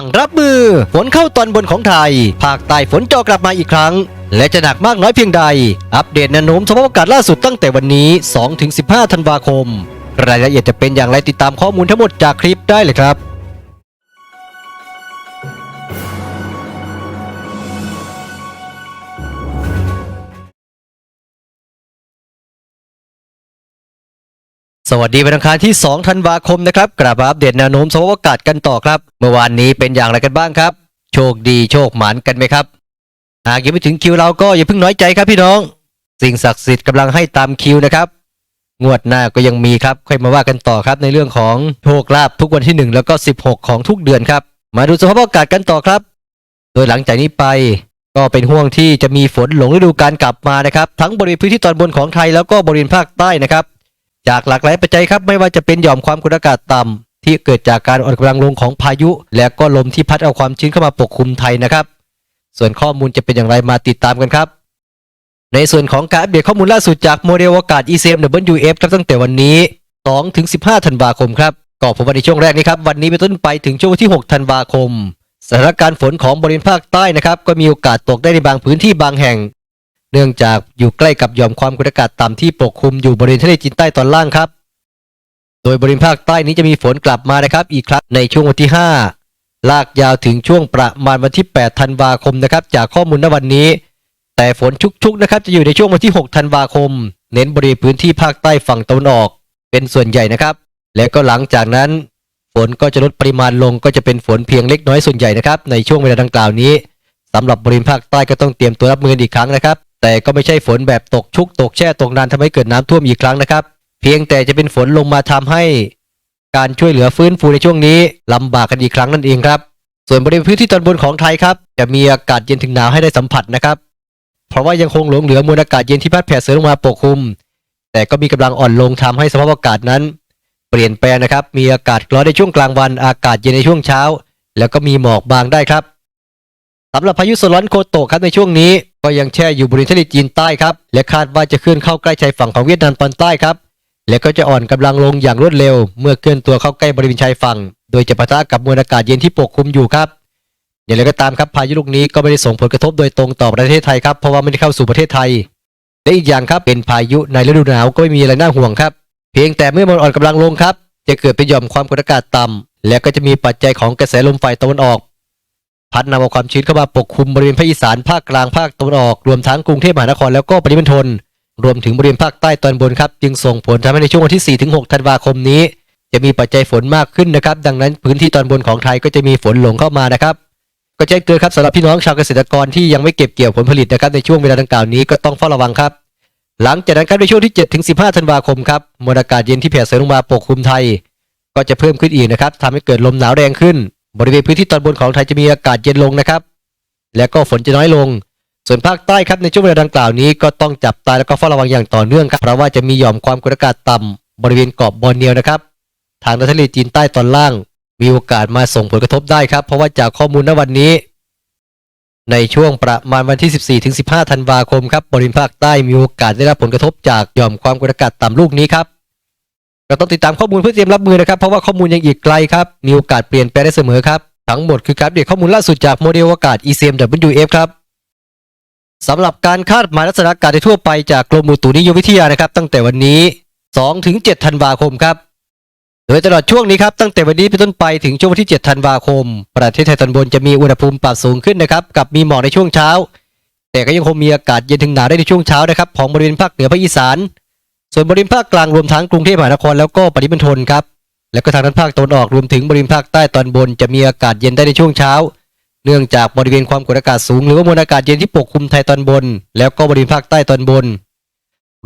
งรับมือ ฝนเข้าตอนบนของไทย ภาคใต้ฝนจอกลับมาอีกครั้ง และจะหนักมากน้อยเพียงใด อัปเดตแนวโน้มสภาพอากาศล่าสุดตั้งแต่วันนี้ 2-15 ธันวาคม รายละเอียดจะเป็นอย่างไรติดตามข้อมูลทั้งหมดจากคลิปได้เลยครับ สวัสดีวันอังคารที่ 2 ธันวาคมนะครับ กลับมาอัปเดตแนวโน้มสภาพอากาศกันต่อครับ เมื่อวานนี้เป็นอย่างไรกันบ้างครับ โชคดีโชคหมานกันไหมครับ หากยังไม่ถึงคิวเราก็อย่าเพิ่งน้อยใจครับพี่น้อง สิ่งศักดิ์สิทธิ์กำลังให้ตามคิวนะครับ งวดหน้าก็ยังมีครับ ค่อยมาว่ากันต่อครับในเรื่องของโชคลาภทุกวันที่ 1 แล้วก็ 16 ของทุกเดือนครับ มาดูสภาพอากาศกันต่อครับ โดยหลังจากนี้ไป ก็เป็นห่วงที่จะมีฝนหลงฤดูกาลกลับมานะครับ ทั้งบริเวณพื้นที่ตอนบนของไทยแล้วก็บริเวณภาคใต้นะครับ จากหลากหลายปัจจัยครับไม่ว่าจะเป็นหย่อมความกดอากาศต่ำที่เกิดจากการอ่อนกำลังลงของพายุ และก็ลมที่พัดเอาความชื้นเข้ามาปกคลุมไทยนะครับ ส่วนข้อมูลจะเป็นอย่างไรมาติดตามกันครับ ในส่วนของการอัปเดตข้อมูลล่าสุดจากโมเดลอากาศ ECMWF ครับตั้งแต่วันนี้2ถึง15ธันวาคมครับก็พบว่าในช่วงแรกนี้ครับวันนี้เป็นต้นไปถึงช่วงที่ 6 ธันวาคม สถานการณ์ฝนของบริเวณภาคใต้นะครับก็มีโอกาสตกได้ในบางพื้นที่บางแห่ง เนื่องจากอยู่ใกล้กับหย่อมความกดอากาศต่ำที่ปกคลุมอยู่บริเวณทะเลจีนใต้ตอนล่างครับ โดยบริเวณภาคใต้นี้จะมีฝนกลับมานะครับ อีกครั้งในช่วงวันที่ 5 ลากยาวถึงช่วงประมาณวันที่ 8 ธันวาคมนะครับ จากข้อมูลณวันนี้ แต่ฝนชุกๆนะครับจะอยู่ในช่วงวันที่ 6 ธันวาคม เน้นบริเวณพื้นที่ภาคใต้ฝั่งตะวันออก เป็นส่วนใหญ่นะครับ และก็หลังจากนั้นฝนก็จะลดปริมาณลงก็จะเป็นฝนเพียงเล็กน้อยส่วนใหญ่นะครับในช่วงเวลาดังกล่าวนี้สำหรับบริเวณภาคใต้ก็ต้องเตรียมตัวรับมืออีกครั้งนะครับ แต่ก็ไม่ใช่ฝนแบบตกชุกตกแช่ตกนานทำให้เกิดน้ำท่วมอีกครั้งนะครับ เพียงแต่จะเป็นฝนลงมาทำให้ การช่วยเหลือฟื้นฟูในช่วงนี้ลำบากกันอีกครั้งนั่นเองครับ ส่วนบริเวณพื้นที่ตอนบนของไทยครับ จะมีอากาศเย็นถึงหนาวให้ได้สัมผัสนะครับ เพราะว่ายังคงหลงเหลือมวลอากาศเย็นที่พัดแผ่เสริมลงมาปกคลุม แต่ก็มีกำลังอ่อนลงทำให้สภาพอากาศนั้น เปลี่ยนแปลงนะครับ มีอากาศร้อนในช่วงกลางวัน อากาศเย็นในช่วงเช้า แล้วก็มีหมอกบางได้ครับำหรับพายุโซนร้อนโคโตะครับในช่วงนี้ ก็ยังแช่อยู่บริเวณทะเลจีนใต้ครับ และคาดว่าจะเคลื่อนเข้าใกล้ชายฝั่งของเวียดนามตอนใต้ครับ และก็จะอ่อนกำลังลงอย่างรวดเร็ว เมื่อเคลื่อนตัวเข้าใกล้บริเวณชายฝั่ง โดยจะปะทะกับมวลอากาศเย็นที่ปกคลุมอยู่ครับ อย่างไรก็ตามครับพายุลูกนี้ก็ไม่ได้ส่งผลกระทบโดยตรงต่อประเทศไทยครับเพราะว่าไม่ได้เข้าสู่ประเทศไทย และอีกอย่างครับเป็นพายุในฤดูหนาวก็ไม่มีอะไรน่าห่วงครับ เพียงแต่เมื่อมันอ่อนกำลังลงครับจะเกิดเป็นหย่อมความกดอากาศต่ำและก็จะมีปัจจัยของกระแสลมฝ่ายตะวันออก พัดนำเอาความชื้นเข้ามาปกคลุมบริเวณภาคอีสานภาคกลางภาคตะวันออก รวมทั้งกรุงเทพมหานครแล้วก็ปริมณฑลรวมถึงบริเวณภาคใต้ตอนบนครับ จึงส่งผลทำให้ในช่วงวันที่4-6ธันวาคมนี้ จะมีปัจจัยฝนมากขึ้นนะครับ ดังนั้นพื้นที่ตอนบนของไทยก็จะมีฝนหลงเข้ามานะครับ ก็แจ้งเตือนครับสำหรับพี่น้องชาวเกษตรกรที่ยังไม่เก็บเกี่ยวผลผลิตนะครับในช่วงเวลาดังกล่าวนี้ก็ต้องเฝ้าระวังครับ หลังจากนั้นครับในช่วงที่ 7 ถึง 15 ธันวาคมครับมวลอากาศเย็นที่แผ่เสริมลงมาปกคลุมไทย ก็จะเพิ่มขึ้นอีกนะครับทำให้เกิดลมหนาวแรงขึ้น บริเวณพื้นที่ตอนบนของไทยจะมีอากาศเย็นลงนะครับ และก็ฝนจะน้อยลง ส่วนภาคใต้ครับในช่วงเวลาดังกล่าวนี้ก็ต้องจับตาแล้วก็เฝ้าระวังอย่างต่อเนื่องครับเพราะว่าจะมีหย่อมความกดอากาศต่ำบริเวณเกาะบอร์เนียวนะครับ ทางทะเลจีนใต้ตอนล่าง มีโอกาสมาส่งผลกระทบได้ครับ เพราะว่าจากข้อมูลณวันนี้ ในช่วงประมาณวันที่ 14ถึง15 ธันวาคมครับบริเวณภาคใต้มีโอกาสได้รับผลกระทบจากหย่อมความกดอากาศต่ำลูกนี้ครับ เราต้องติดตามข้อมูลเพื่อเตรียมรับมือนะครับ เพราะว่าข้อมูลยังอีกไกลครับ มีโอกาสเปลี่ยนแปลงได้เสมอครับ ทั้งหมดคือการอัปเดตข้อมูลล่าสุดจากโมเดลอากาศ ECMWF ครับสำหรับการคาดหมายลักษณะอากาศทั่วไปจากกรมอุตุนิยมวิทยานะครับ ตั้งแต่วันนี้2ถึง7ธันวาคมครับ โดยตลอดช่วงนี้ครับตั้งแต่วันนี้เป็นต้นไปถึงช่วงวันที่ 7 ธันวาคม ประเทศไทยตอนบนจะมีอุณหภูมิปรับสูงขึ้นนะครับกับมีหมอกในช่วงเช้า แต่ก็ยังคงมีอากาศเย็นถึงหนาวได้ในช่วงเช้านะครับของบริเวณภาคเหนือภาคอีสาน ส่วนบริเวณภาคกลางรวมทั้งกรุงเทพมหานครแล้วก็ปริมณฑลครับ แล้วก็ทางด้านภาคตะวันออกรวมถึงบริเวณภาคใต้ตอนบนจะมีอากาศเย็นได้ในช่วงเช้า เนื่องจากบริเวณความกดอากาศสูงหรือว่ามวลอากาศเย็นที่ปกคลุมไทยตอนบน แล้วก็บริเวณภาคใต้ตอนบน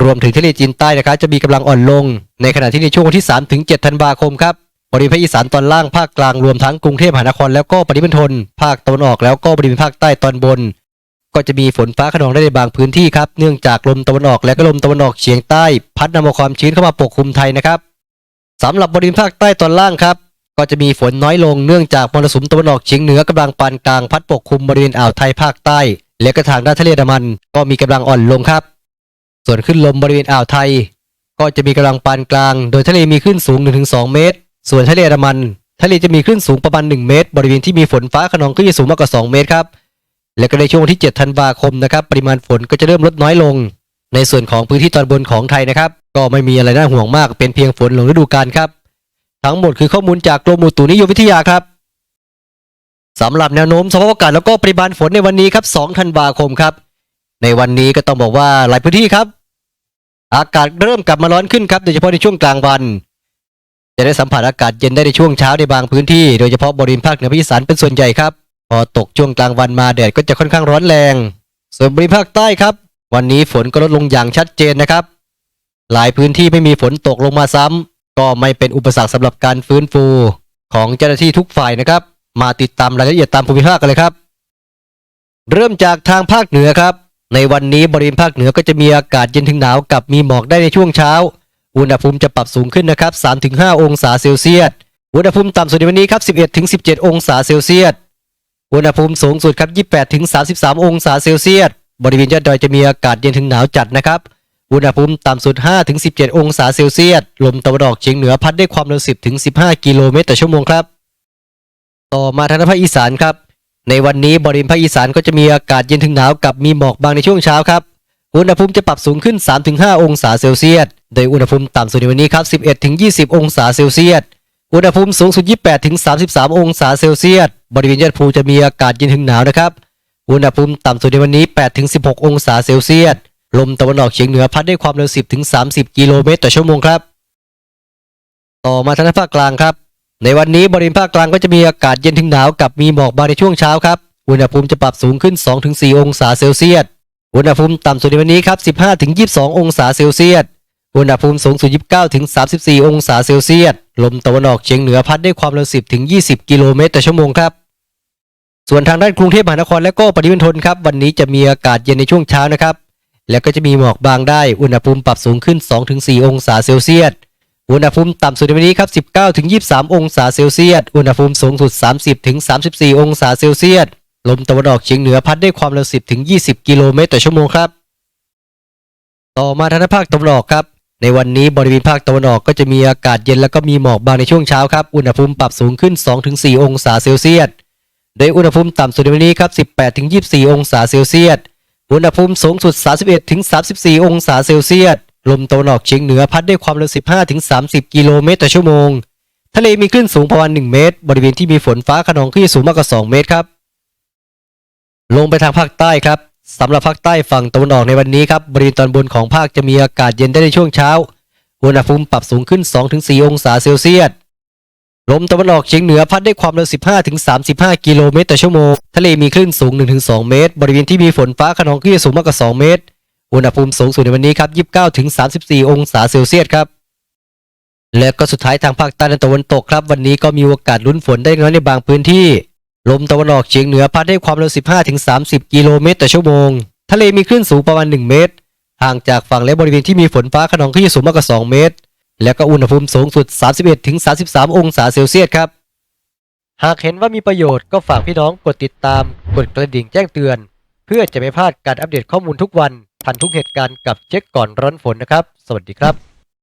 รวมถึงทะเลจีนใต้นะครับจะมีกำลังอ่อนลง ในขณะที่ในช่วงวันที่3ถึง7ธันวาคมครับบริเวณภาคอีสานตอนล่างภาคกลางรวมทั้งกรุงเทพมหานครแล้วก็ปริมณฑลภาคตะวันออกแล้วก็บริเวณภาคใต้ตอนบน ก็จะมีฝนฟ้าขนองได้ในบางพื้นที่ครับ เนื่องจากลมตะวันออกและก็ลมตะวันออกเฉียงใต้ พัดนำเอาความชื้นเข้ามาปกคลุมไทยนะครับสำหรับบริเวณภาคใต้ตอนล่างครับ ก็จะมีฝนน้อยลงเนื่องจากมรสุมตะวันออกเฉียงเหนือกำลังปานกลางพัดปกคลุมบริเวณอ่าวไทยภาคใต้ และก็ทางด้านทะเลดามัน ก็มีกำลังอ่อนลงครับ ส่วนขึ้นลมบริเวณอ่าวไทย ก็จะมีกำลังปานกลาง โดยทะเลมีขึ้นสูง 1-2 เมตร ส่วนทะเลอันดามัน ทะเลจะมีคลื่นสูงประมาณ 1 เมตร บริเวณที่มีฝนฟ้าขนองก็จะสูงมากกว่า 2 เมตรครับ และก็ในช่วงที่ 7 ธันวาคมนะครับปริมาณฝนก็จะเริ่มลดน้อยลง ในส่วนของพื้นที่ตอนบนของไทยนะครับ ก็ไม่มีอะไรน่าห่วงมากเป็นเพียงฝนหลงฤดูกาลครับ ทั้งหมดคือข้อมูลจากกรมอุตุนิยมวิทยาครับสำหรับแนวโน้มสภาพอากาศแล้วก็ปริมาณฝนในวันนี้ครับ 2 ธันวาคมครับ ในวันนี้ก็ต้องบอกว่าหลายพื้นที่ครับ อากาศเริ่มกลับมาร้อนขึ้นครับโดยเฉพาะในช่วงกลางวัน จะได้สัมผัสอากาศเย็นได้ในช่วงเช้าในบางพื้นที่ โดยเฉพาะบริเวณภาคเหนือภาคอีสานเป็นส่วนใหญ่ครับ พอตกช่วงกลางวันมาแดดก็จะค่อนข้างร้อนแรง ส่วนบริภาคใต้ครับ วันนี้ฝนก็ลดลงอย่างชัดเจนนะครับ หลายพื้นที่ไม่มีฝนตกลงมาซ้ำก็ไม่เป็นอุปสรรคสำหรับการฟื้นฟู ของเจ้าหน้าที่ทุกฝ่ายนะครับ มาติดตามรายละเอียดตามภูมิภาคกันเลยครับ เริ่มจากทางภาคเหนือครับ ในวันนี้บริเวณภาคเหนือก็จะมีอากาศเย็นถึงหนาวกับมีหมอกได้ในช่วงเช้า อุณหภูมิจะปรับสูงขึ้นนะครับ 3-5 องศาเซลเซียส อุณหภูมิต่ำสุดในวันนี้ครับ 11-17 องศาเซลเซียส อุณหภูมิสูงสุดครับ 28 ถึง 33 องศาเซลเซียส บริเวณยอดดอยจะมีอากาศเย็นถึงหนาวจัดนะครับ อุณหภูมิต่ำสุด 5 ถึง 17 องศาเซลเซียส ลมตะวันออกเฉียงเหนือพัดด้วยความเร็ว 10 ถึง 15 กิโลเมตรต่อชั่วโมงครับ ต่อมาทางภาคอีสานครับ ในวันนี้บริเวณภาคอีสานก็จะมีอากาศเย็นถึงหนาวกับมีหมอกบางในช่วงเช้าครับ อุณหภูมิจะปรับสูงขึ้น 3-5 องศาเซลเซียส โดยอุณหภูมิต่ำสุดในวันนี้ครับ 11 ถึง 20 องศาเซลเซียส อุณหภูมิสูงสุด 28-33 องศาเซลเซียส บริเวณยอดภูจะมีอากาศเย็นถึงหนาวนะครับ อุณหภูมิต่ำสุดในวันนี้ 8-16 องศาเซลเซียส ลมตะวันออกเฉียงเหนือพัดได้ความเร็ว 10-30 กิโลเมตรต่อชั่วโมงครับ ต่อมาทางภาคกลางครับ ในวันนี้บริเวณภาคกลางก็จะมีอากาศเย็นถึงหนาวกับมีหมอกบางในช่วงเช้าครับ อุณหภูมิจะปรับสูงขึ้น 2-4 องศาเซลเซียส อุณหภูมิต่ำสุดในวันนี้ครับ 15-22 องศาเซลเซียสอุณหภูมิสูงสุด 29-34 องศาเซลเซียส ลมตะวันออกเฉียงเหนือพัดได้ความเร็ว 10-20 กิโลเมตรต่อชั่วโมงครับ ส่วนทางด้านกรุงเทพมหานครและก็ปริมณฑลครับวันนี้จะมีอากาศเย็นในช่วงเช้านะครับ แล้วก็จะมีหมอกบางได้อุณหภูมิปรับสูงขึ้น 2-4 องศาเซลเซียสอุณหภูมิต่ำสุดในวันนี้ครับ 19-23 องศาเซลเซียสอุณหภูมิสูงสุด 30-34 องศาเซลเซียสลมตะวันออกเฉียงเหนือพัดได้ความเร็ว 10-20 กิโลเมตรต่อชั่วโมงครับ ต่อมาทางภาคตะวันออกครับในวันนี้บริเวณภาคตะวันออกก็จะมีอากาศเย็นแล้วก็มีหมอกบางในช่วงเช้าครับ อุณหภูมิปรับสูงขึ้น 2-4 องศาเซลเซียส โดยอุณหภูมิต่ำสุดในวันนี้ครับ 18-24 องศาเซลเซียส อุณหภูมิสูงสุด 31-34 องศาเซลเซียส ลมตะวันออกเฉียงเหนือพัดด้วยความเร็ว 15-30 กิโลเมตรต่อชั่วโมง ทะเลมีคลื่นสูงประมาณ 1 เมตร บริเวณที่มีฝนฟ้าขนองคลื่นสูงมากกว่า 2 เมตรครับ ลงไปทางภาคใต้ครับสำหรับภาคใต้ฝั่งตะวันออกในวันนี้ครับบริเวณตอนบนของภาคจะมีอากาศเย็นได้ในช่วงเช้า อุณหภูมิปรับสูงขึ้น 2-4 องศาเซลเซียส ลมตะวันออกเฉียงเหนือพัดได้ความเร็ว 15-35 กิโลเมตรต่อชั่วโมง ทะเลมีคลื่นสูง 1-2 เมตร บริเวณที่มีฝนฟ้าขนองคลื่นสูงมากกว่า 2 เมตร อุณหภูมิสูงสุดในวันนี้ครับ 29-34 องศาเซลเซียสครับ และก็สุดท้ายทางภาคใต้และตะวันตกครับ วันนี้ก็มีโอกาสลุ้นฝนได้น้อยในบางพื้นที่ ลมตะวันออกเฉียงเหนือพัดได้ความเร็ว 15-30 กิโลเมตรต่อชั่วโมง ทะเลมีคลื่นสูงประมาณ 1 เมตร ห่างจากฝั่งและบริเวณที่มีฝนฟ้าขนองคลื่นสูงมากกว่า 2 เมตร และก็อุณหภูมิสูงสุด 31-33 องศาเซลเซียสครับ หากเห็นว่ามีประโยชน์ก็ฝากพี่น้องกดติดตาม กดกระดิ่งแจ้งเตือน เพื่อจะไม่พลาดการอัปเดตข้อมูลทุกวัน ทันทุกเหตุการณ์กับเช็คก่อนร้อนฝนนะครับ สวัสดีครับ